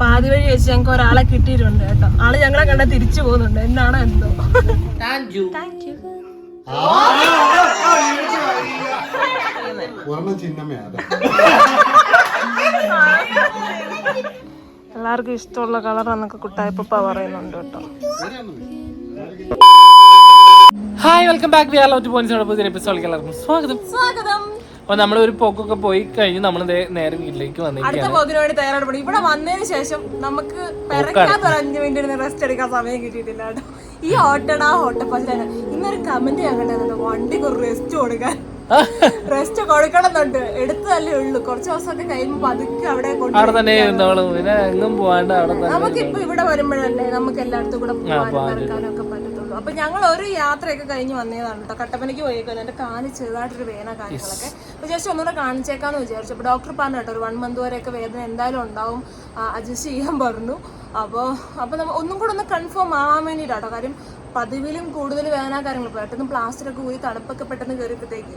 പാതി വഴി വെച്ച് ഞങ്ങൾക്ക് ഒരാളെ കിട്ടിയിട്ടുണ്ട് കേട്ടോ. ആൾ ഞങ്ങളെ കണ്ട തിരിച്ചു പോകുന്നുണ്ട്. എന്നാണോ എന്തോ. എല്ലാവർക്കും ഇഷ്ടമുള്ള കളറാന്നൊക്കെ കുട്ടായപ്പ പറയുന്നുണ്ട് കേട്ടോ. Hi welcome back we are love to points the episode എല്ലാവർക്കും സ്വാഗതം സ്വാഗതം അപ്പൊ നമ്മൾ ഒരു പോക്കൊക്കെ പോയി കഴിഞ്ഞ് നമ്മൾ നേരെ വീട്ടിലേക്ക് അടുത്ത വന്നിരിക്കുകയാണ്. പോക്കിന് വേണ്ടി തയ്യാറെടുപ്പ് ഇവിടെ വന്നതിന് ശേഷം നമുക്ക് പെരക്കാത്ത ഒരു അഞ്ചു മിനിറ്റ് റെസ്റ്റ് എടുക്കാൻ സമയം കിട്ടിയിട്ടില്ല കേട്ടോ. ഈ ഓട്ടടാ ഓട്ടപ്പച്ചിലാണ് ഇന്നൊരു കമന്റ് ഞാൻ കണ്ടായിരുന്നു വണ്ടിക്ക് ഒരു റെസ്റ്റ് കൊടുക്കാൻ. റെസ്റ്റ് കൊടുക്കണമെന്നുണ്ട്. എടുത്തതല്ലേ ഉള്ളൂ. കുറച്ച് ദിവസമൊക്കെ കഴിയുമ്പോ പതുക്കെ അവിടെ കൊണ്ട് അവിടെ തന്നെ ഇരുന്നോളും. പിന്നെ എങ്ങും പോവാണ്ട് അവിടെ തന്നെ നമുക്കിപ്പോ ഇവിടെ വരുമ്പോഴല്ലേ നമുക്ക് എല്ലായിടത്തും കൂടെ പോകാനും നടക്കാനും ഒക്കെ പറ്റത്തുള്ളൂ. അപ്പൊ ഞങ്ങൾ ഒരു യാത്രയൊക്കെ കഴിഞ്ഞ് വന്നതാണ് കേട്ടോ കട്ടപ്പനയ്ക്ക് പോയേക്കുന്നു എന്റെ കാൽ ചെറുതായിട്ടൊരു വേദന കാര്യങ്ങളൊക്കെ. അപ്പൊ ജസ്റ്റ് ഒന്നുകൂടെ കാണിച്ചേക്കാന്ന് വിചാരിച്ചു. അപ്പൊ ഡോക്ടർ പറഞ്ഞു കേട്ടോ ഒരു വൺ മന്ത് വരെയൊക്കെ വേദന എന്തായാലും ഉണ്ടാവും. അഡ്ജസ്റ്റ് ചെയ്യാൻ പറഞ്ഞു. അപ്പോൾ അപ്പോൾ നമ്മൾ ഒന്നും കൂടെ ഒന്ന് കൺഫേം ആവാൻ വേണ്ടിയിട്ടാട്ടോ കാര്യം പതിവിലും കൂടുതൽ വേദന കാര്യങ്ങൾ പെട്ടെന്ന് പ്ലാസ്റ്റർ ഒക്കെ ഊരി തണുപ്പൊക്കെ പെട്ടെന്ന് കയറിയപ്പോഴത്തേക്ക്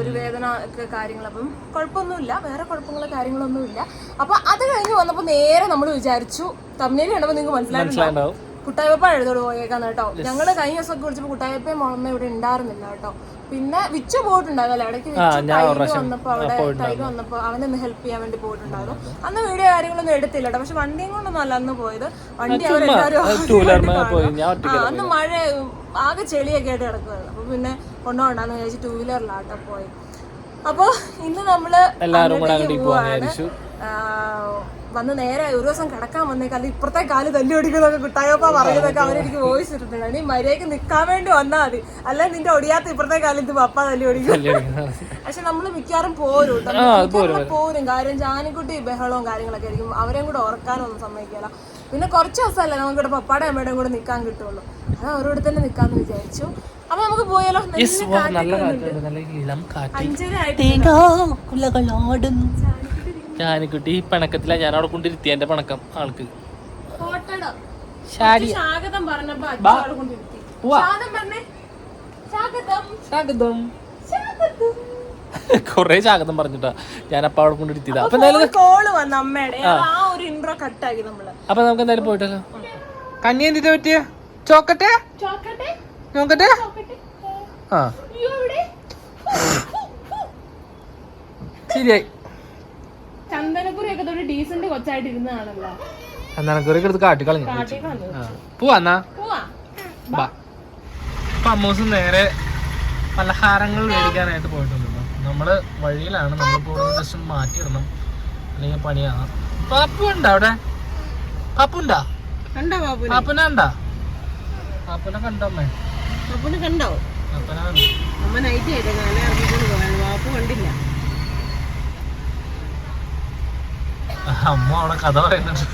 ഒരു വേദന ഒക്കെ കാര്യങ്ങൾ അപ്പം കുഴപ്പമൊന്നുമില്ല. വേറെ കുഴപ്പങ്ങളോ കാര്യങ്ങളൊന്നുമില്ല അപ്പോൾ അപ്പൊ അത് കഴിഞ്ഞ് വന്നപ്പോൾ നേരെ നമ്മൾ വിചാരിച്ചു തമ്മിൽ കണ്ടപ്പോൾ നിങ്ങൾക്ക് മനസ്സിലായിട്ടുണ്ടാവും. കുട്ടായപ്പ എഴുതോട് പോയേക്കാന്ന് കേട്ടോ. ഞങ്ങൾ കഴിഞ്ഞ ദിവസമൊക്കെ വിളിച്ചപ്പോൾ കുട്ടായ്പയും മുളമ്മ ഇവിടെ ഉണ്ടായിരുന്നില്ല കേട്ടോ. പിന്നെ വിച്ചു പോയിട്ടുണ്ടായിരുന്നല്ലോ. ഇടയ്ക്ക് വിച്ചു വന്നപ്പോ അവിടെ ടൈഗർ വന്നപ്പോ അവനെ ഒന്ന് ഹെൽപ്പ് ചെയ്യാൻ വേണ്ടി പോയിട്ടുണ്ടായിരുന്നു. അന്ന് വീഡിയോ കാര്യങ്ങളൊന്നും എടുത്തില്ല കേട്ടോ. പക്ഷെ വണ്ടിയും കൊണ്ടൊന്നും അല്ല അന്ന് പോയത്. വണ്ടി ആ അന്ന് മഴ ആകെ ചെളിയൊക്കെ ആയിട്ട് കിടക്കുമായിരുന്നു അപ്പൊ പിന്നെ കൊണ്ടുപോകണ്ടെന്ന് വിചാരിച്ച് ടൂ വീലറിലാട്ടോ പോയി. അപ്പൊ ഇന്ന് നമ്മൾ എല്ലാവരും വന്ന് നേരെ ഒരു ദിവസം കിടക്കാൻ വന്നേക്കാൾ ഇപ്പുറത്തെ കാൽ തല്ലി ഓടിക്കുന്നൊക്കെ കുട്ടായപ്പ പറയുന്നതൊക്കെ അവരെനിക്ക് വോയിസ് ഇട്ടിട്ടുണ്ട്. നീ മര്യാദയ്ക്ക് നിൽക്കാൻ വേണ്ടി വന്നാൽ മതി. അല്ല നിന്റെ ഒടിയാത്ത ഇപ്പുറത്തെ കാലം ഇത് പപ്പ തല്ലി ഓടിക്കും പക്ഷെ നമ്മൾ മിക്കവാറും പോരും പോരും കാര്യം ജാനിക്കുട്ടി ബഹളവും കാര്യങ്ങളൊക്കെ ആയിരിക്കും. അവരെയും കൂടെ ഉറക്കാനൊന്നും സമ്മതിക്കില്ല. പിന്നെ കുറച്ച് ദിവസമല്ലേ നമുക്ക് ഇവിടെ പപ്പാടെ അമ്മയുടെയും കൂടെ നിൽക്കാൻ കിട്ടുള്ളൂ. അത് അവരോട് തന്നെ നിൽക്കാന്ന് വിചാരിച്ചു. അപ്പൊ നമുക്ക് പോയാലോ? അഞ്ചര ആയിട്ട് ഞാനിക്കുട്ടി ഈ പിണക്കത്തില ഞാൻ അവിടെ കൊണ്ടിരുത്തി. എന്റെ പിണക്കം ആൾക്ക് കൊറേ സ്വാഗതം പറഞ്ഞിട്ടാ ഞാൻ അപ്പ അവിടെ കൊണ്ടിരുത്തിയതാ. അപ്പൊ അപ്പൊ നമുക്ക് എന്തായാലും പോയിട്ടല്ലോ. കഞ്ഞി എന്തിട്ട് പറ്റിയ? ചോക്കട്ടെ? നോക്കട്ടെ? ആ. ശരിയായി. ചന്ദനക്കുറി ഒക്കെ തൊട്ട് ഡീസന്റ് കൊച്ചായിട്ട് ഇരുന്നതാണല്ലോ. എടുത്ത് കാട്ടി കളഞ്ഞു. പോവാ അപ്പൊ അമ്മൂസ് നേരെ പലഹാരങ്ങൾ മേടിക്കാനായിട്ട് പോയിട്ടുണ്ട്. നമ്മൾ വഴിയിലാണ് നമ്മൾ പോകുന്ന മാറ്റിയിടണം. അല്ലെങ്കിൽ പണിയാണ് പാപ്പു ഉണ്ടോ അവിടെ? പാപ്പുണ്ടാ? പാപ്പുനെ? ഉണ്ടാ പാപ്പുനെ കണ്ടോ അമ്മേ? കണ്ടോ? പാപ്പുനെ കണ്ടു? അമ്മ നൈറ്റ് ആയിട്ട് ബാബു കണ്ടില്ല. അമ്മ അവിടെ കഥ പറയുന്നുണ്ട്.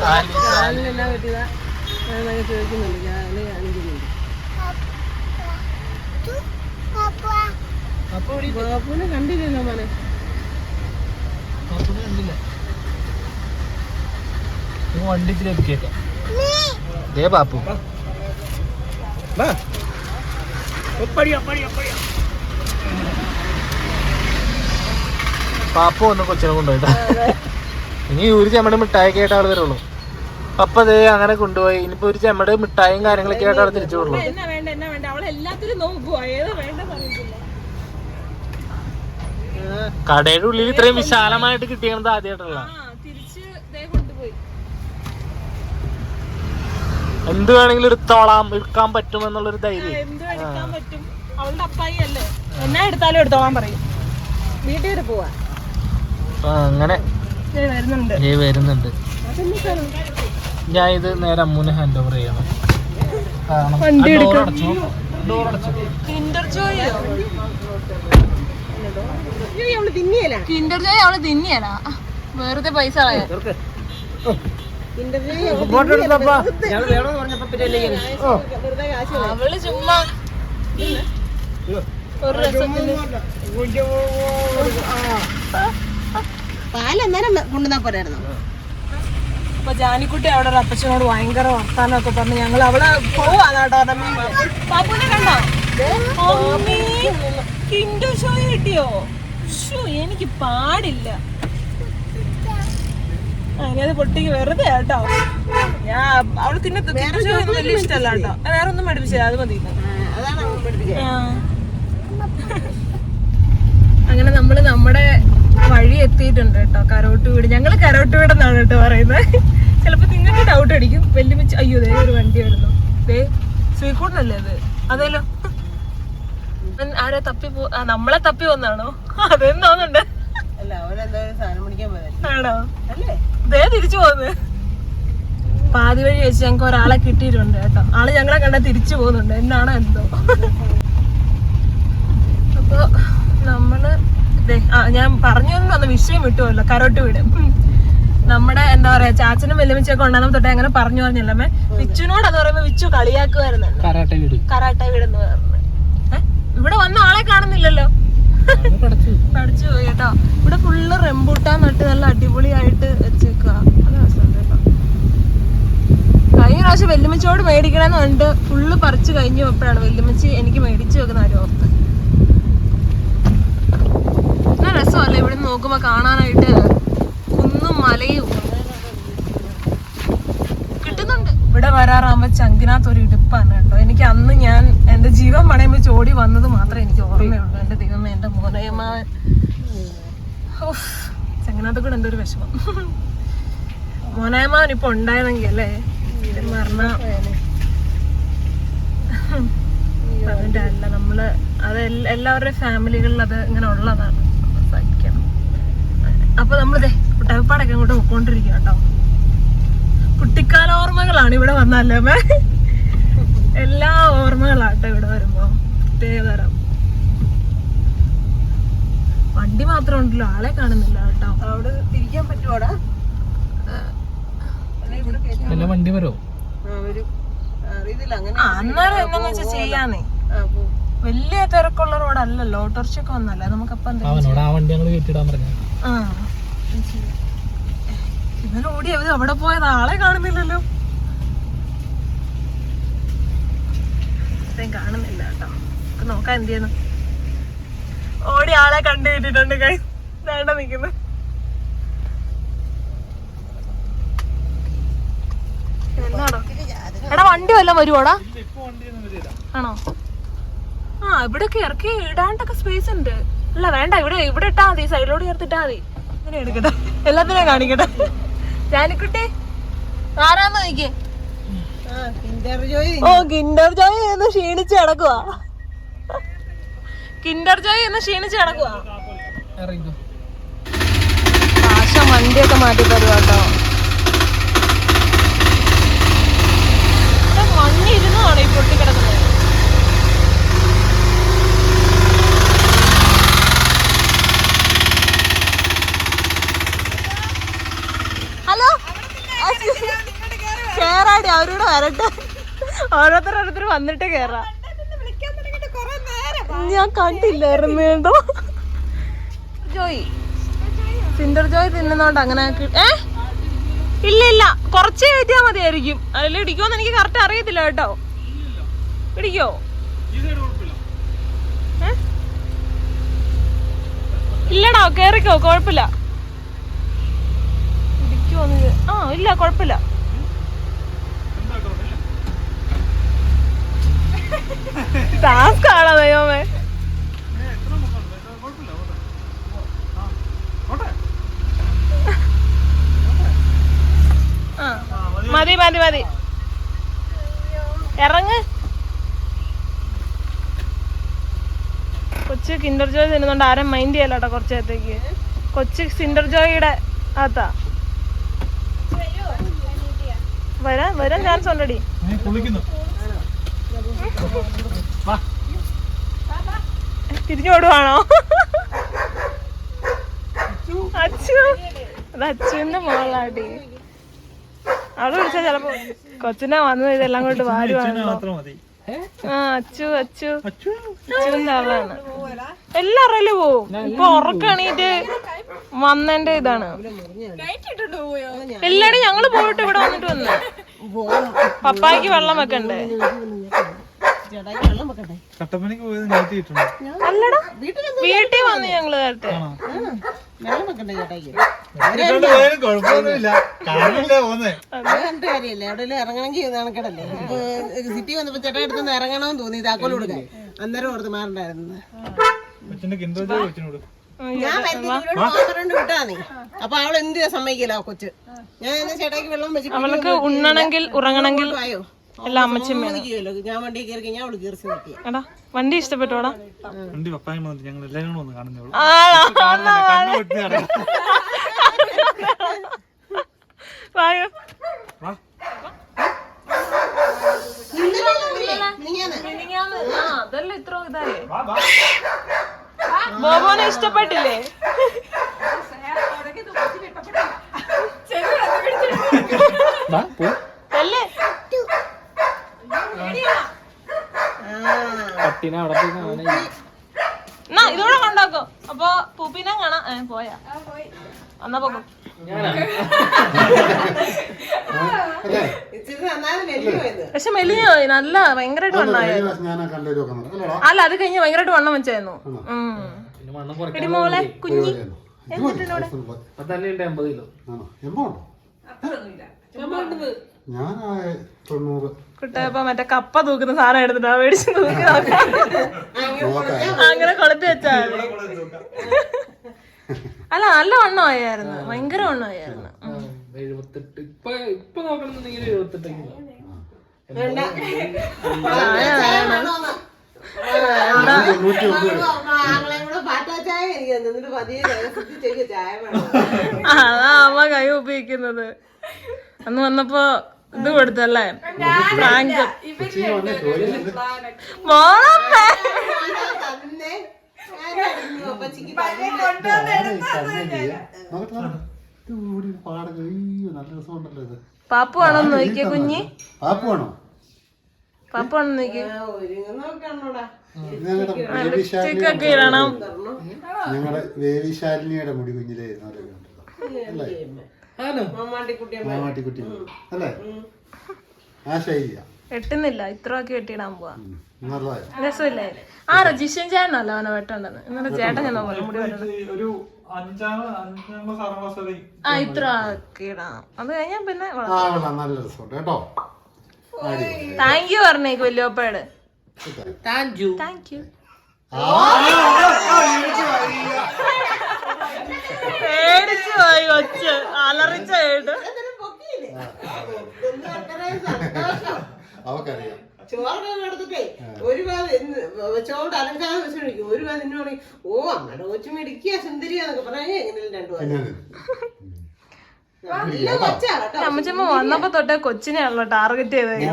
കാലിനെല്ലാം പറ്റിയതാ ചോദിക്കുന്നുണ്ട്. കാൽ കാണിക്കുന്നുണ്ട് കണ്ടില്ലല്ലോ മോനെ? കണ്ടില്ല. വണ്ടി എത്തിയേക്കാം ദേ. പാപ്പു ഒന്ന് കൊച്ചിനെ കൊണ്ടുപോയിട്ടാ ഇനി ഒരു ചെമ്മട് മിഠായി ആയിട്ട് ആൾ തരുള്ളൂ അപ്പൊ ദേ അങ്ങനെ കൊണ്ടുപോയി. ഇനിയിപ്പോ ഒരു ചെമ്മട് മിഠായും കാര്യങ്ങളൊക്കെ ആയിട്ട് അവിടെ തിരിച്ചു വിടുള്ളൂ കടയുടെ ഉള്ളിൽ ഇത്രയും വിശാലമായിട്ട് കിട്ടിയത് ആദ്യമായിട്ടുള്ള എന്ത് വേണമെങ്കിലും എടുത്തോളാം. എടുക്കാൻ പറ്റും എന്നുള്ളൊരു ധൈര്യം. അവളുടെ അപ്പായി അല്ലേ? എന്നാ എടുത്താലും എടുത്തോളാൻ പറയും. വീട്ടിൽ പോവാ. അങ്ങനെ. ദേ വരുന്നുണ്ട്. വരുന്നുണ്ട്. ഞാൻ ഇത് നേരെ അമ്മൂനെ ഹാൻഡ് ഓവർ ചെയ്യണം. കാരണം. അടച്ചോ? ഡോർ അടച്ചു? കിൻഡർ ജോയോ അവൾ വെറുതെ പൈസ അവൾ ചുമ്മാ ഒരു പാലന്നേരം കൊണ്ടുവന്നാ പോരായിരുന്നു. അപ്പൊ ജാനിക്കുട്ടി അവിടെ ഒരു അപ്പച്ചനോട് ഭയങ്കര വർത്താനം ഒക്കെ പറഞ്ഞു. ഞങ്ങൾ അവളെ കേട്ടോ. പാപ്പുനെ കണ്ടോ? ഷോ കിട്ടിയോ? ഷോ എനിക്ക് പാടില്ല. അങ്ങനെ പൊട്ടിക്ക് വെറുതെ കേട്ടോ ഞാൻ അവൾ തിന്നെ തിരിച്ചൊന്നും വലിയ ഇഷ്ടമല്ല കേട്ടോ. വേറെ ഒന്നും പഠിപ്പിച്ചില്ല അത് മതി ആ. അങ്ങനെ നമ്മൾ നമ്മുടെ വഴി എത്തിയിട്ടുണ്ട് കേട്ടോ. കരോട്ട് വീട്. ഞങ്ങൾ കരോട്ട് വീട് എന്നാണ് കേട്ടോ പറയുന്നത്. ചിലപ്പോൾ നിങ്ങൾക്ക് ഡൗട്ട് അടിക്കും. വെല്ലുമിച്ച് അയ്യോ ദേ ഒരു വണ്ടി വരുന്നു. ദേ സ്വീകൂട്ടിനല്ലേ അത്? അതേലോ. ആരാ തപ്പി പോ നമ്മളെ തപ്പി വന്നാണോ? ആണോ? അല്ലേ? ദേ തിരിച്ചു പോകുന്നത് പാതി വഴി വെച്ച് ഞങ്ങൾക്ക് ഒരാളെ കിട്ടിയിട്ടുണ്ട് കേട്ടോ. ആൾ ഞങ്ങളെ കണ്ട തിരിച്ചു പോകുന്നുണ്ട് എന്നാണോ എന്തോ? അപ്പൊ നമ്മൾ ഞാൻ പറഞ്ഞു വന്ന വിഷയം വിട്ടുമല്ലോ കരോട്ട് വീട്. നമ്മുടെ എന്താ പറയാ ചാച്ചനും വെല്ലുമിച്ചൊക്കെ ഉണ്ടാകുന്ന തൊട്ടേ അങ്ങനെ പറഞ്ഞു പറഞ്ഞല്ലേ വിച്ചുനോട് അത് പറയുമ്പോ വിച്ചു കളിയാക്കുമായിരുന്നു കരാട്ട വീട്. കരാട്ട വീട് എന്ന് പറഞ്ഞു? ഇവിടെ വന്ന ആളെ കാണുന്നില്ലല്ലോ. പഠിച്ചു. പോയി കേട്ടോ. ഇവിടെ ഫുള്ള് റെമ്പൂട്ടാൻ നട്ട് നല്ല അടിപൊളിയായിട്ട് വെച്ചേക്കുക കേട്ടോ. കഴിഞ്ഞ പ്രാവശ്യം വെല്ലുമിച്ചോട് മേടിക്കണമെന്ന് പറഞ്ഞിട്ട് ഫുള്ള് പറിച്ചു കഴിഞ്ഞപ്പോഴാണ് വെല്ലുമിച്ചി എനിക്ക് മേടിച്ചു വെക്കുന്ന ഒരു ഓർത്ത് നല്ല രസമല്ലേ ഇവിടെ നോക്കുമ്പോ കാണാനായിട്ട്? കുന്നും മലയും. കിട്ടുന്നുണ്ട്. ഇവിടെ വരാറാകുമ്പോ ചങ്കിനകത്ത് ഒരു ഇടുപ്പാണ് കേട്ടോ. എനിക്ക് അന്ന് ഞാൻ എന്റെ ജീവൻ പണയുമ്പോ ചോടി വന്നത് മാത്രമേ എനിക്ക് ഓർമ്മയുള്ളൂ. എന്റെ ദൈവമേ എന്റെ മോനയമ്മ ചങ്കിനകത്ത് കൂടെ എന്തൊരു വിഷമം. മോനയമാവൻ ഇപ്പൊ ഉണ്ടായിരുന്നെങ്കിൽ അല്ലേ? മരണ അല്ല നമ്മൾ അത് എല്ലാവരുടെ ഫാമിലികളിൽ അത് ഇങ്ങനെ ഉള്ളതാണ്. സഹിക്കണം. അപ്പൊ നമ്മളിതേ കുട്ടപ്പാടൊക്കെ അങ്ങോട്ട് പോയിക്കൊണ്ടിരിക്കുക കേട്ടോ. കുട്ടിക്കാല ഓർമ്മകളാണ് ഇവിടെ വന്നല്ലേ മേ എല്ലാ ഓർമ്മകളാട്ടോ ഇവിടെ വരുമ്പോ. പ്രത്യേകതരം. വണ്ടി മാത്രം ഉണ്ടല്ലോ ആളെ കാണുന്നില്ല കേട്ടോ. അവിടെ തിരിക്കാൻ പറ്റുവാടാ? വണ്ടി വരോ ആ വരും. ആ, അങ്ങനെ ആ അന്നേരം എന്താന്ന് വെച്ചാ ചെയ്യാന്നേ. വലിയ തിരക്കുള്ള റോഡല്ലല്ലോ ഓട്ടോറിക്ഷയൊക്കെ വന്നല്ലേ നമുക്കപ്പം എന്താ അവനോട് ആ വണ്ടി ഞങ്ങൾ പറഞ്ഞു ആ. ഇവൻ ഓടി അവർ അവിടെ പോയത് ആളെ കാണുന്നില്ലല്ലോ. കാണുന്നില്ല കേട്ടോ. നമുക്ക് നോക്കാൻ എന്ത് ചെയ്യുന്നു. ഓടി ആളെ കണ്ടു കിട്ടിട്ടുണ്ട് കൈ. വേണ്ട നിക്കുന്നു. എന്നാണോ എടാ വണ്ടി വല്ലതും വരുവോടാ? ആണോ? ഇവിടൊക്കെ ഇറക്കി ഇടാണ്ടൊക്കെ സ്പേസ് ഉണ്ട്. അല്ല വേണ്ട ഇവിടെ ഇവിടെ ഇട്ടാ മതി സൈഡിലോട് ചേർത്തിട്ടാ മതി. ഇങ്ങനെ എടുക്കട്ടെ എല്ലാത്തിനെയും കാണിക്കട്ടെ. ജാനിക്കുട്ടി ആരാന്ന് നോക്കിയേ ഓ കിൻഡർ ജോയ് എന്ന് ക്ഷീണിച്ച് കിടക്കുവാ. കിൻഡർ ജോയ് എന്ന് ക്ഷീണിച്ച് കിടക്കുവാ. ആശ വണ്ടിയൊക്കെ മാറ്റി തരുവാ കേട്ടോ മണ്ണിരുന്നാണോ ഈ പൊട്ടി കിടക്കുന്നത് ഹലോ കേറാടി അവരോട് വരട്ടെ. ഓരോരുത്തർ ഓരോരുത്തർ വന്നിട്ട് കേറാ. ഞാൻ കണ്ടില്ലായിരുന്നു കേട്ടോ ജോയി. സിൻഡർ ജോയ് തിന്നുന്നോണ്ട് അങ്ങനെ ഏ? ഇല്ല ഇല്ല. കുറച്ച് കയറ്റിയാ മതിയായിരിക്കും. അതിൽ ഇടിക്കുമെന്ന് എനിക്ക് കറക്റ്റ് അറിയത്തില്ല കേട്ടോ. ഇടിക്കോ? ഇല്ലടാ കേറിക്കോ. കുഴപ്പമില്ല. ഇടിക്കുമോന്ന് ആ ഇല്ല കുഴപ്പമില്ല. ടാസ്ക് ആണോ ദൈവമേ? മതി മതി മതി. ഇറങ്ങ്. കൊച്ചു കിൻഡർ ജോയ് തിന്നുന്നുണ്ട് ആരും മൈൻഡ് ചെയ്യല്ലോ കേട്ടോ കുറച്ച് നേരത്തേക്ക്. കൊച്ചു സിൻഡർ ജോയിയുടെ അകത്താ. വരാൻ വരാൻ ചാൻസ് ഉണ്ടടി. തിരിഞ്ഞു ഓടുവാണോ അച്ചു അത് അച്ഛന്റെ മോളാടി. അവിടെ വിളിച്ചാ ചെലപ്പോ കൊച്ചിനെ വന്നത് ഇതെല്ലാം കൊണ്ട് വാരി ആ അച്ചു അച്ചു. അച്ചുവിന്റെ ആളാണ്. എല്ലാവരും പോവും. ഇപ്പൊ ഉറക്കണീറ്റ് വന്നതിന്റെ ഇതാണ്. എല്ലാരും ഞങ്ങൾ പോയിട്ട് ഇവിടെ വന്നിട്ട് വന്ന്. പപ്പായ്ക്ക് വെള്ളം വെക്കണ്ടേ? കട്ടപ്പനക്ക് പോയത് കിട്ടണം അല്ലടാ വീട്ടിൽ വന്ന് ഞങ്ങൾ വെള്ളം വെക്കണ്ടേ കുഴപ്പമൊന്നുമില്ല. കാറിലല്ലേ പോന്നേ. കാര്യല്ലേ? ഇറങ്ങണമെങ്കിൽ ഇപ്പൊ സിറ്റി വന്നപ്പോ ചേട്ടാ അടുത്തുനിന്ന് ഇറങ്ങണമെന്ന് തോന്നി താക്കോൽ കൊടുക്കാൻ. അന്നേരം ഓർത്ത് മാറണ്ടായിരുന്നു. ഞാൻ വരുന്നതിനോട് മാത്രം വിട്ടാന്നേ. അപ്പൊ അവൾ എന്ത് സമ്മതിക്കില്ല കൊച്ച്? ഞാൻ എന്നാ ചേട്ടായിക്ക് വെള്ളം വെച്ചിട്ട് അവൾക്ക് ഉണ്ണണമെങ്കിൽ ഉറങ്ങണമെങ്കിൽ ആയോ എല്ലാം ഞാൻ വണ്ടി കയറി കഴിഞ്ഞാൽ അവൾ കയറി നിൽക്കുക. എടാ വണ്ടി ഇഷ്ടപ്പെട്ടോടാ വണ്ടി പപ്പായും വന്നിട്ട് ഞങ്ങൾ എല്ലാവരും ഒന്ന് കാണുന്നേ വാ. അതല്ല ഇത്ര ഇതായി. ബോബോനെ ഇഷ്ടപ്പെട്ടില്ലേ? അല്ലേ പട്ടിനെ അവിടെ എന്നാ ഇതോടെ കണ്ടാക്കോ. അപ്പൊ പൂപ്പിനെ കാണാൻ ഏ, പോയാ. എന്നാ അല്ലേ പോയത് പക്ഷെ മെലിഞ്ഞു പോയി. നല്ല ഭയങ്കരമായിട്ട് വണ്ണായി. കഴിഞ്ഞ പ്രാവശ്യം ഞാൻ ആ കണ്ടതിൽ വെക്കുന്നത് അല്ലടാ. അല്ല അത് കഴിഞ്ഞ് ഭയങ്കരമായിട്ട് വണ്ണം വെച്ചായിരുന്നു. ഉം. പിന്നെ മണ്ണം എടി കുറയ്ക്കാൻ മോളെ കുഞ്ഞി. പരിപാടിയായിരുന്നു. ഇത് മതി, ആവശ്യത്തിന് പോയി. അപ്പൊ തന്നെ ഉണ്ട് എൺപത് കിലോ. ആണോ? എമ്പോ ഞാൻ ആ തൊണ്ണൂറ്. കുട്ടയപ്പ മറ്റേ കപ്പ തൂക്കുന്ന സാധനം എടുത്തിട്ടാ മേടിച്ച് തൂക്കി നോക്കാം. അങ്ങനെ കൊളുത്തി വെച്ചാ അല്ല നല്ല വണ്ണമായിരുന്നു. ഭയങ്കര വണ്ണമായിരുന്നു. അതാ അമ്മ കൈ ഉപയോഗിക്കുന്നത്. അന്ന് വന്നപ്പോ ഇത് കൊടുത്തല്ലേ ഇത് പാപ്പു ആണോ നോക്കിയ കുഞ്ഞി? പാപ്പു ആണോ? നോക്കിയ? വേവിശാലിനി ചിക്കൊക്കെ ഇടണം. ഞങ്ങളുടെ വേവിശാലിനിയുടെ മുടി കുഞ്ഞിലായിരുന്നു അല്ലേ? ആണോ മാമാട്ടിക്കുട്ടി അല്ലേ ആ ശൈലിയ വെട്ടുന്നില്ല ഇത്ര ഒക്കെ വെട്ടിയിടാൻ പോവാ രസമില്ലേ ആ രജിഷൻ ചേട്ടനല്ല അവനെ വെട്ടേണ്ടത് ഇന്നലെ ചേട്ടൻ ഞാൻ മുടി ഒരു ആ ഇത്ര ആക്കി ഇടാം അത് കഴിഞ്ഞാ പിന്നെ നല്ല രസമുണ്ട് കേട്ടോ. താങ്ക് യു പറഞ്ഞേക്ക് വല്യോപ്പേട് താങ്ക് യു താങ്ക് യു ആ, പേടിച്ചു പോയി കൊച്ച്. അലറിച്ച കേട്ടു അവക്കറിയാം ചോറൊക്കെ എടുത്തിട്ടേ ഒരു ചോറ് അലങ്കാരം ഒരു വാ ഓ അമ്മയുടെ കൊച്ചു മേടിക്കുക സുന്ദരിയാന്നൊക്കെ പറഞ്ഞാൽ എങ്ങനെയും രണ്ടു അമ്മച്ചമ്മ വന്നപ്പോ തൊട്ടേ കൊച്ചിനെയാണല്ലോ ടാർഗറ്റ് ചെയ്തത്.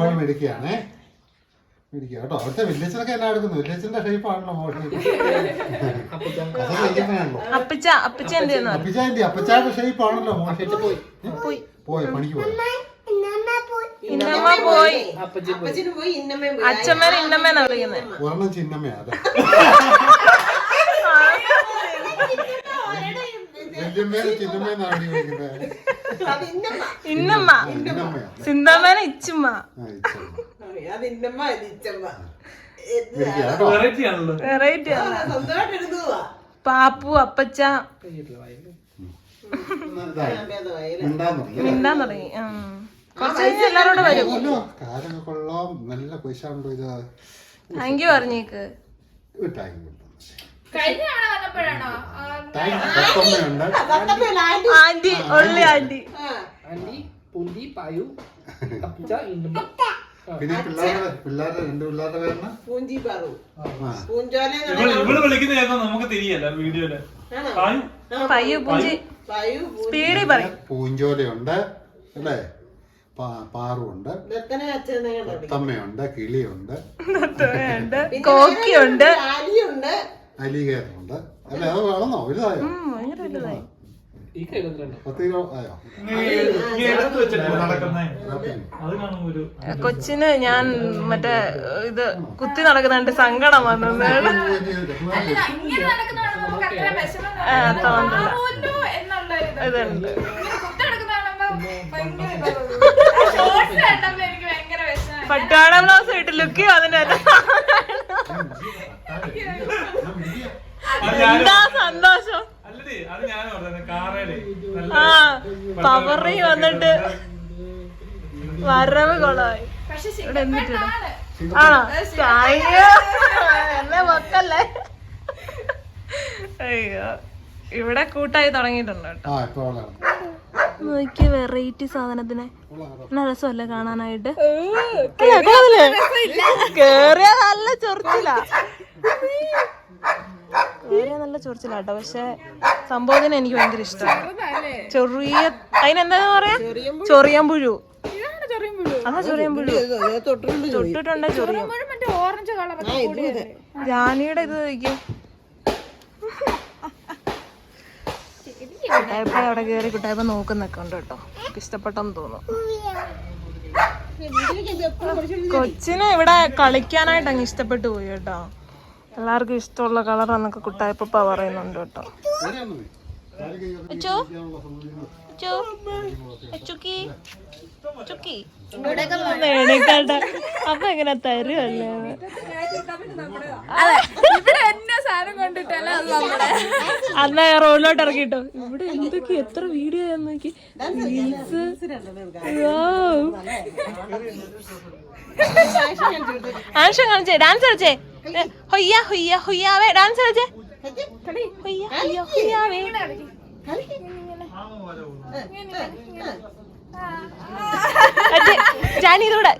മോൾ കേട്ടോ അവിടുത്തെ വില്ലേജനൊക്കെ എന്നാ എടുക്കുന്നു? വില്ലേജിന്റെ ഷേപ്പാണല്ലോ അതൊക്കെയാണല്ലോ അപ്പിച്ച. അപ്പിച്ച. എന്ത് ചെയ്യുന്നു അപ്പിച്ചാന്റെ ഷേപ്പാണല്ലോ മോൾ പോയി. പോയി. പണിക്ക് പോയി. ഇന്നമ്മ പോയി. അച്ഛമ്മേനെ ഇന്നമ്മേനാ വിളിക്കുന്നത് ഒരെണ്ണം ചിന്നമ്മയാ അതെ. ഇന്നമ്മ. സിന്തമ്മേനെ ഇച്ചമ്മ. അത് ഇന്നമ്മ ഇത് ഇച്ചമ്മ. ഇത് മേടിക്കുക കേട്ടോ വെറൈറ്റി ആണല്ലോ. വെറൈറ്റി സ്വന്തമായിട്ട് എഴുതുവാ പാപ്പു അപ്പച്ച. മിണ്ടാൻ തുടങ്ങി എല്ലാരോടും വരും. കൊള്ളാം. നല്ല ഇത്? താങ്ക് യു പറഞ്ഞേക്ക്. ആന്റി. ആന്റി. ഒള്ളി ആന്റി. ആ. അണ്ടി പുന്തി പായു അപ്പിച്ച ഇണ്ടുമ്പ പിന്നെ പിള്ളേരുടെ പിള്ളേരുടെ രണ്ട് പിള്ളേരുടെ പേരണ പൂഞ്ചി പാറു. ആ. പൂഞ്ചോല ഇവൾ ഇവൾ വിളിക്കുന്ന ഏതാ നമുക്ക് തിരിയല്ല വീഡിയോയിൽ. പായു? പയ്യു സ്പീഡിൽ പറയും. പൂഞ്ചോലയുണ്ട് അല്ലേ? പാറുണ്ട്. തത്തമ്മയുണ്ട് കിളിയുണ്ട്. കോക്കിയുണ്ട്. അലികേറുണ്ട് അല്ലേ? അത് വേണമെന്നോ വലുതായി. ഈ പത്ത് കിലോ ആയോ? അത് കാണും ഒരു കൊച്ചിന് ഞാൻ മറ്റേ ഇത് കുത്തി നടക്കുന്നുണ്ട് സങ്കടം വന്നത് വിഷമം തോന്നില്ല ഇതുണ്ട്. ആ പട്ടാള ബ്ലൗസ് ഇട്ട് ലുക്കി അതിന്റെ എന്താ സന്തോഷം? അത് ഞാൻ പറഞ്ഞത് കാറേൽ നല്ല ആ പവറി വന്നിട്ട് വരവ് കൊളമായി പക്ഷെ ഇവിടെ എന്നിട്ട് ആണ്. ആണോ അയ്യോ എന്നെ മൊത്തല്ലേ? അയ്യോ. ഇവിടെ കൂട്ടായി തുടങ്ങിയിട്ടുണ്ട് കേട്ടോ. നോക്കി വെറൈറ്റി സാധനത്തിനെ. നല്ല രസമല്ലേ കാണാനായിട്ട്? കേറിയ നല്ല ചൊറിച്ചില്ല കേറിയ നല്ല ചൊറിച്ചിലാട്ടോ. പക്ഷെ സംഭവത്തിന് എനിക്ക് ഭയങ്കര ഇഷ്ടമാണ് ചെറിയ അതിനെന്താ പറയാ? ചൊറിയമ്പുഴു. അതാ ചൊറിയമ്പുഴു. തൊട്ടിട്ടുണ്ട് ചൊറിയും. ജാനിയുടെ ഇത് നോക്കി കുട്ടായപ്പ അവിടെ കേറി കുട്ടായ്പ നോക്കുന്നൊക്കെ ഉണ്ട് കേട്ടോ. ഇഷ്ടപ്പെട്ടെന്ന് തോന്നുന്നു. കൊച്ചിന് ഇവിടെ കളിക്കാനായിട്ട് അങ്ങ് ഇഷ്ടപ്പെട്ടു പോയി കേട്ടോ. എല്ലാവർക്കും ഇഷ്ടമുള്ള കളർ എന്നൊക്കെ കുട്ടായപ്പ പറയുന്നുണ്ട് കേട്ടോ. അച്ചോ അച്ചോ അച്ചുക്കി ചുക്കി എണീക്കാട്ടെ അപ്പൊ എങ്ങനെ തരുമല്ലേ അന്നാ റോഡിലോട്ട് ഇറക്കിട്ടോ ഇവിടെ എന്തൊക്കെ എത്ര വീഡിയോ നോക്കി. ആൻഷൻ കാണിച്ചേ ഡാൻസ് കളിച്ചേ. ഹൊയ്യ ഹൊയ്യ ഹൊയ്യാവേ ഡാൻസ് കളിച്ചേ. ഹൊയ്യ ഹൊയ്യ ഹൊയ്യാവേ. ജാനി ഇതൂടെ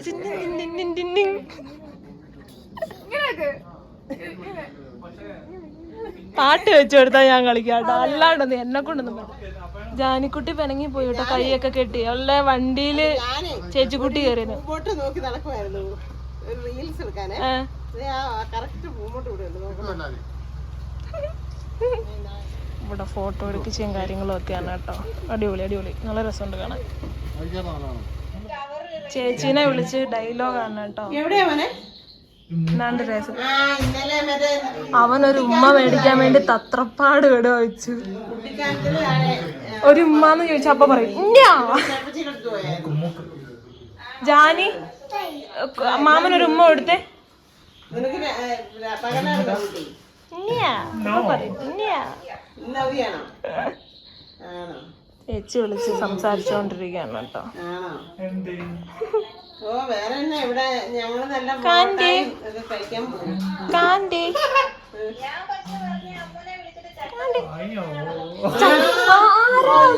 പാട്ട് വെച്ചു കൊടുത്താ ഞാൻ കളിക്കാട്ടോ നീ എന്നെ കൊണ്ടൊന്നും ജാനിക്കുട്ടി പിണങ്ങി പോയി കേട്ടോ കൈയൊക്കെ കെട്ടി. അവളുടെ വണ്ടിയിൽ ചേച്ചിക്കുട്ടി കയറിയത്. നോക്കി നടക്കുമായിരുന്നു. റീൽസ് എടുക്കാനേ. കറക്റ്റ് ഇവിടെ ഫോട്ടോ എടുപ്പിച്ചും കാര്യങ്ങളും ഒക്കെയാണ് കേട്ടോ. അടിപൊളി അടിപൊളി. നല്ല രസമുണ്ട് കാണാൻ. ചേച്ചീനെ വിളിച്ച് ഡയലോഗാണ് കേട്ടോ. അവനൊരു ഉമ്മ മേടിക്കാൻ വേണ്ടി തത്രപ്പാട് ഇവിടെ വെച്ചു. ഒരു ഉമ്മ എന്ന് ചോദിച്ചാ അപ്പൊ പറയും ജാനി മാമനൊരു ഉമ്മ കൊടുത്തേ. ചേച്ചി വിളിച്ച് സംസാരിച്ചോണ്ടിരിക്കുകയാണ് കേട്ടോ. കാന്തി. അയ്യോ.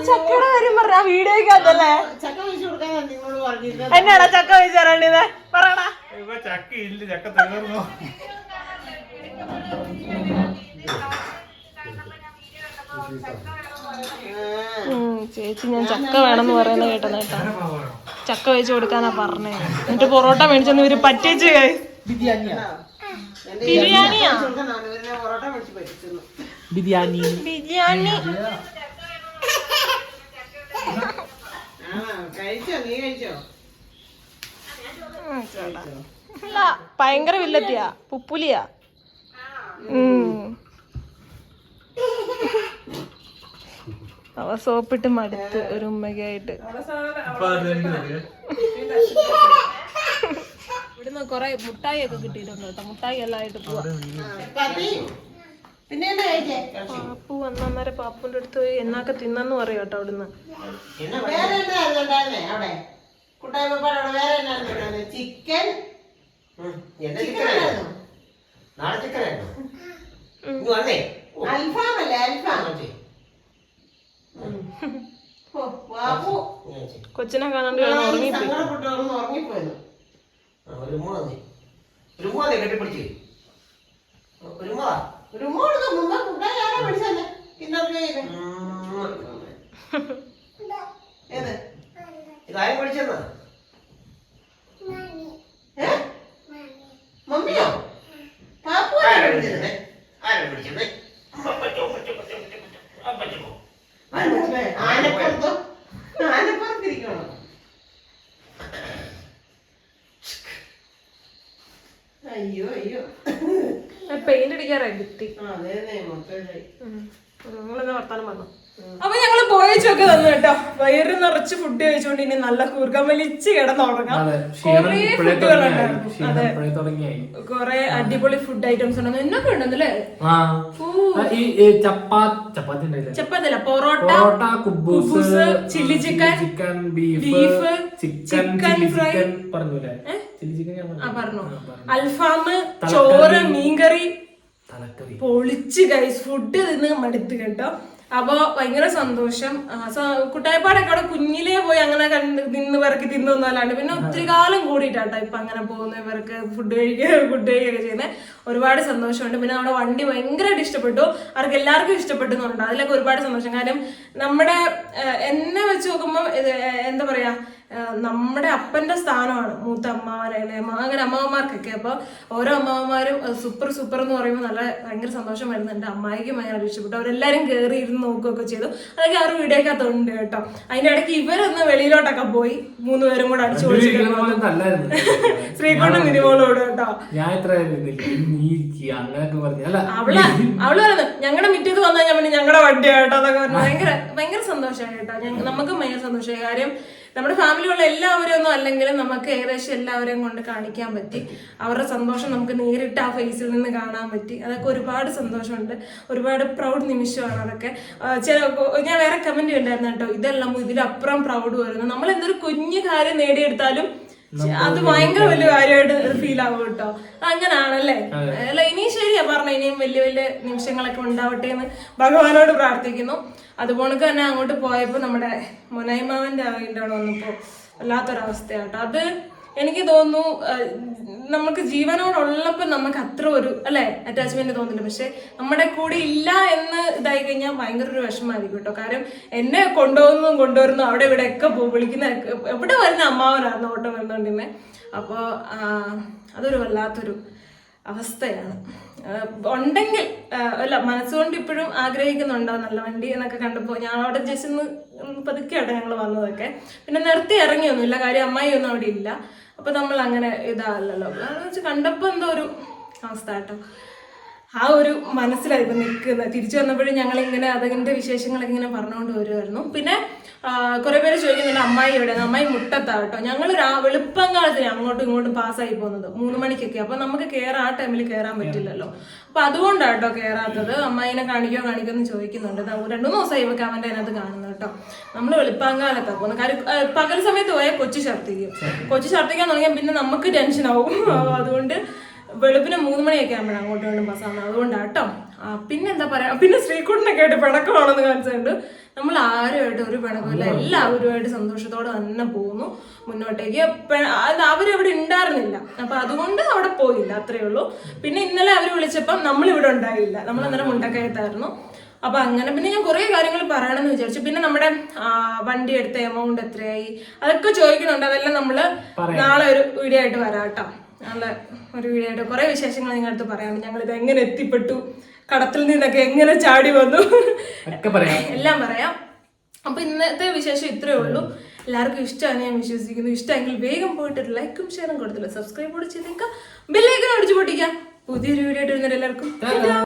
ചക്കയുടെ കാര്യം പറഞ്ഞ വീഡിയോക്കകത്തല്ലേ എന്നാടാ ചക്ക വെച്ച് തരേണ്ടത്? പറയടാ ചക്ക ഇല്ല ചക്ക തീർന്നു. ഉം, ചേച്ചി ഞാൻ ചക്ക വേണമെന്ന് പറയുന്നത് കേട്ടെന്ന് കേട്ടോ. ചക്ക വെച്ച് കൊടുക്കാനാ പറഞ്ഞേ. എന്നിട്ട് പൊറോട്ട മേടിച്ചെന്ന് ഇവർ പറ്റിച്ച് ബിരിയാണിയാ? മേടിച്ച് ബിരിയാണി. ബിരിയാണി. ഭയങ്കര വില്ലത്തിയാ. പുപ്പുലിയാ. അവ സോപ്പിട്ട് മടുത്ത് ഒരു ഉമ്മയ്ക്കായിട്ട്. ഇവിടുന്ന് കൊറേ മുട്ടായി ഒക്കെ കിട്ടിയിട്ടുണ്ട് കേട്ടോ. മുട്ടായി എല്ലാം ആയിട്ട് പോവാ വന്ന കഴിച്ചേ പാപ്പുന്റെ അടുത്ത് പോയി എന്നാക്ക തിന്നെന്ന് പറയും കേട്ടോ അവിടുന്ന്. ചിക്കൻ? നാളെ ചിക്കനായിരുന്നു വന്നേ. അൽഫാം? അല്ലേ അൽഫാം. കൊച്ചിനെ കാണാണ്ട് കിടന്ന് ഉറങ്ങിപ്പോയി. സങ്കടപ്പെട്ടു കിടന്ന് ഉറങ്ങിപ്പോയിരുന്നു ആ, ഒരു മൂന്ന് വന്നേ ഒരു മൂന്നേ കെട്ടിപ്പിടിച്ച് ഒരു മൂന്നാ ഒരു മോൾ മുമ്പ് കുട്ടായി ആരാ പഠിച്ചല്ലേ കിന്നറിഞ്ഞ ഏത് ഇതാരും പഠിച്ചെന്നാ ഏ? മമ്മിയോ പാപ്പു ആരാ പഠിച്ചത് ആരാ പഠിച്ചത് അപ്പച്ചോ, അപ്പച്ചോ, അപ്പച്ചോ, അപ്പച്ചോ, അപ്പച്ചോ. ആരാ പഠിച്ചത്? ആനപ്പുറത്തോ ആനപ്പുറത്തിരിക്കണോ അയ്യോ അയ്യോ നിങ്ങളെന്നാ വർത്താനം പറഞ്ഞു? അപ്പൊ ഞങ്ങൾ പോയച്ചൊക്കെ തന്നു കേട്ടോ. വയറ് നിറച്ച് ഫുഡ് കഴിച്ചോണ്ട് ഇനി നല്ല കൂർക്കം വലിച്ച് കിടന്നുറങ്ങാം. കൊറേ അതെ. അടിപൊളി ഫുഡ് ഐറ്റംസ് ഉണ്ടെന്ന് എന്നൊക്കെ ഉണ്ടെന്നല്ലേ ആ, ഈ ചപ്പാത്തി പൊറോട്ട കുബൂസ് chilli chicken, chicken beef beef, chicken fry. Chilli chicken ഞാൻ പറഞ്ഞു പറഞ്ഞു. ആ, പറഞ്ഞു. അൽഫാമ് ചോറ് മീൻകറി പൊളിച്ച് ഗൈസ് ഫുഡ് തിന്ന് മടുത്ത് കേട്ടോ. അപ്പൊ ഭയങ്കര സന്തോഷം. കുട്ടായപ്പാടൊക്കെ അവിടെ കുഞ്ഞിലേ പോയി അങ്ങനെ നിന്ന് ഇവർക്ക് തിന്നൊന്നല്ലാണ്ട് പിന്നെ ഒത്തിരി കാലം കൂടിയിട്ടാട്ടോ ഇപ്പൊ അങ്ങനെ പോകുന്ന ഇവർക്ക് ഫുഡ് കഴിക്കുക ഫുഡ് കഴിക്കുകയൊക്കെ ചെയ്യുന്നത് ഒരുപാട് സന്തോഷമുണ്ട്. പിന്നെ നമ്മുടെ വണ്ടി ഭയങ്കരമായിട്ട് ഇഷ്ടപ്പെട്ടു. അവർക്ക് എല്ലാവർക്കും ഇഷ്ടപ്പെട്ടു എന്നുണ്ട് അതിലൊക്കെ ഒരുപാട് സന്തോഷം. കാരണം നമ്മുടെ എന്നെ വെച്ച് നോക്കുമ്പോൾ എന്താ പറയാ നമ്മുടെ അപ്പന്റെ സ്ഥാനമാണ് മൂത്ത ഇളയമ്മ അങ്ങനെ അമ്മാവന്മാർക്കൊക്കെ. അപ്പോൾ ഓരോ അമ്മാവന്മാരും സൂപ്പർ സൂപ്പർ എന്ന് പറയുമ്പോൾ നല്ല ഭയങ്കര സന്തോഷം വരുന്നുണ്ട്. അമ്മായിക്കും ഭയങ്കര ഇഷ്ടപ്പെട്ടു. അവരെല്ലാവരും കയറി ഇരുന്ന് നോക്കുകയൊക്കെ ചെയ്തു. അതൊക്കെ ഒരു വീഡിയോക്കകത്ത് ഉണ്ട് കേട്ടോ. അതിന്റെ ഇടയ്ക്ക് ഇവരൊന്ന് വെളിയിലോട്ടൊക്കെ പോയി. മൂന്ന് പേരും കൂടെ അടിച്ചു നല്ലായിരുന്നു ശ്രീകണ്ഠൻ നിരുമോളോട് കേട്ടോ. ഞാൻ ഇത്ര അവൾ അവൾ പറയുന്നത് ഞങ്ങളുടെ മിറ്റത്ത് വന്നാൽ ഞാൻ പിന്നെ ഞങ്ങളുടെ വണ്ടിയാട്ടോ അതൊക്കെ പറഞ്ഞു. ഭയങ്കര ഭയങ്കര സന്തോഷമായി കേട്ടോ. നമുക്ക് നമുക്കും ഭയങ്കര സന്തോഷമായി കാര്യം നമ്മുടെ ഫാമിലിയുള്ള എല്ലാവരും ഒന്നും അല്ലെങ്കിലും നമുക്ക് ഏകദേശം എല്ലാവരെയും കൊണ്ട് കാണിക്കാൻ പറ്റി. അവരുടെ സന്തോഷം നമുക്ക് നേരിട്ട് ആ ഫേസിൽ നിന്ന് കാണാൻ പറ്റി. അതൊക്കെ ഒരുപാട് സന്തോഷമുണ്ട്. ഒരുപാട് പ്രൗഡ് നിമിഷമാണ് അതൊക്കെ. ചില ഞാൻ വേറെ കമന്റ് ഉണ്ടായിരുന്നു കേട്ടോ ഇതെല്ലാം ഇതിലപ്പുറം പ്രൗഡ് വരുന്നു. നമ്മൾ എന്തൊരു കുഞ്ഞു കാര്യം നേടിയെടുത്താലും അത് ഭയങ്കര വലിയ കാര്യമായിട്ട് ഫീൽ ആവും കേട്ടോ. അങ്ങനാണല്ലേ? അല്ല ഇനി ശരിയാ പറഞ്ഞു ഇനിയും വലിയ വലിയ നിമിഷങ്ങളൊക്കെ ഉണ്ടാവട്ടെ എന്ന് ഭഗവാനോട് പ്രാർത്ഥിക്കുന്നു. അതുപോലെ തന്നെ അങ്ങോട്ട് പോയപ്പോ നമ്മുടെ മൊനൈമാവന്റെ അവിടെ വന്നപ്പോ വല്ലാത്തൊരവസ്ഥയാട്ടോ അത് എനിക്ക് തോന്നുന്നു നമുക്ക് ജീവനോടുള്ളപ്പോൾ നമുക്ക് അത്ര ഒരു അല്ലെ അറ്റാച്ച്മെന്റ് തോന്നില്ല. പക്ഷെ നമ്മുടെ കൂടെ ഇല്ല എന്ന് ഇതായി കഴിഞ്ഞാൽ ഭയങ്കര ഒരു വിഷമമായിരിക്കും കേട്ടോ. കാരണം എന്നെ കൊണ്ടുപോകുന്നതും കൊണ്ടുവരുന്നു അവിടെ ഇവിടെ ഒക്കെ വിളിക്കുന്ന എവിടെ വരുന്ന അമ്മാവനായിരുന്നു ഓട്ടം വന്നുകൊണ്ടിരുന്നത് അപ്പോൾ അതൊരു വല്ലാത്തൊരു അവസ്ഥയാണ്. ഉണ്ടെങ്കിൽ അല്ല മനസ്സുകൊണ്ട് ഇപ്പോഴും ആഗ്രഹിക്കുന്നുണ്ടോ നല്ല വണ്ടി എന്നൊക്കെ കണ്ടപ്പോൾ ഞാൻ അവിടെ ജസ്റ്റ് ഒന്ന് പതുക്കെയാട്ടോ ഞങ്ങൾ വന്നതൊക്കെ. പിന്നെ നിർത്തി ഇറങ്ങിയൊന്നുമില്ല. കാര്യം അമ്മായി ഒന്നും അവിടെ ഇല്ല. അപ്പൊ നമ്മൾ അങ്ങനെ ഇതാണല്ലോ അതെന്ന് വെച്ചാൽ കണ്ടപ്പോൾ എന്തോ ഒരു അവസ്ഥ കേട്ടോ. ആ ഒരു മനസ്സിലായിരുന്നു നിൽക്കുന്നത് തിരിച്ചു വന്നപ്പോഴും ഞങ്ങൾ ഇങ്ങനെ അതിന്റെ വിശേഷങ്ങളൊക്കെ ഇങ്ങനെ പറഞ്ഞുകൊണ്ട് വരുമായിരുന്നു പിന്നെ കുറെ പേര് ചോദിക്കുന്നുണ്ട് അമ്മായി എവിടെ അമ്മായി മുട്ടത്താ കേട്ടോ ഞങ്ങൾ വെളുപ്പം കാലത്തിന് അങ്ങോട്ടും ഇങ്ങോട്ടും പാസ്സായി പോകുന്നത്. മൂന്ന് മണിക്കൊക്കെ. അപ്പൊ നമുക്ക് കയറാൻ ആ ടൈമിൽ കയറാൻ പറ്റില്ലല്ലോ. അപ്പൊ അതുകൊണ്ടാണ് കേട്ടോ കയറാത്തത് അമ്മായിനെ കാണിക്കോ കാണിക്കോ എന്ന് ചോദിക്കുന്നുണ്ട് രണ്ടു മൂന്ന് ദിവസമായി ഇവ അവന്റെ അതിനകത്ത് കാണുന്നത് കേട്ടോ. നമ്മൾ വെളുപ്പാങ്കാലത്താണ് പോകുന്നത്. കാര്യം പകൽ സമയത്ത് പോയാൽ കൊച്ചു ഛർദ്ദിക്കും. കൊച്ചു ഛർദ്ദിക്കാൻ തുടങ്ങിയാൽ പിന്നെ നമുക്ക് ടെൻഷൻ ആവും അതുകൊണ്ട് വെളുപ്പിന് മൂന്ന് മണിയൊക്കെ ആകുമ്പോഴാണ് അങ്ങോട്ടും ഇങ്ങോട്ടും ബസ്സാണ് അതുകൊണ്ടാണ് കേട്ടോ പിന്നെന്താ പറയാ? പിന്നെ ശ്രീകുട്ടനൊക്കെ ആയിട്ട് പിണക്കമാണെന്ന് കാണിച്ചിട്ടുണ്ട് നമ്മൾ ആരുമായിട്ട് ഒരു പിണക്കില്ല എല്ലാവരുമായിട്ട് സന്തോഷത്തോടെ തന്നെ പോകുന്നു മുന്നോട്ടേക്ക്. അവരവിടെ ഉണ്ടായിരുന്നില്ല. അപ്പൊ അതുകൊണ്ട് അവിടെ പോയില്ല അത്രേ ഉള്ളൂ. പിന്നെ ഇന്നലെ അവർ വിളിച്ചപ്പം നമ്മൾ ഇവിടെ ഉണ്ടായില്ല. നമ്മൾ അന്നേരം മുണ്ടക്കയത്തായിരുന്നു. അപ്പൊ അങ്ങനെ പിന്നെ ഞാൻ കുറെ കാര്യങ്ങൾ പറയണമെന്ന് വിചാരിച്ചു. പിന്നെ നമ്മുടെ വണ്ടി എടുത്ത എമൗണ്ട് എത്രയായി? അതൊക്കെ ചോദിക്കുന്നുണ്ട്. അതെല്ലാം നമ്മൾ നാളെ ഒരു വീഡിയോ ആയിട്ട് വരാട്ടോ കേട്ടോ. നല്ല ഒരു വീഡിയോ ആയിട്ട് കുറെ വിശേഷങ്ങൾ നിങ്ങളടുത്ത് പറയാനുണ്ട് ഞങ്ങൾ ഇത് എങ്ങനെ എത്തിപ്പെട്ടു? കടത്തിൽ നിന്നൊക്കെ എങ്ങനെ ചാടി വന്നു? എല്ലാം പറയാം. അപ്പൊ ഇന്നത്തെ വിശേഷം ഇത്രയേ ഉള്ളൂ. എല്ലാവർക്കും ഇഷ്ടമാണ് ഞാൻ വിശ്വസിക്കുന്നു. ഇഷ്ടമെങ്കിൽ വേഗം പോയിട്ട് ലൈക്കും ഷെയറും കൊടുത്തില്ല സബ്സ്ക്രൈബ് കൂടെ ചെയ്തേക്കാം. ബെല്ലൈക്കൻ അടിച്ചു പൊട്ടിക്കാം. പുതിയൊരു വീഡിയോ ആയിട്ട് വരുന്നവരെല്ലാവർക്കും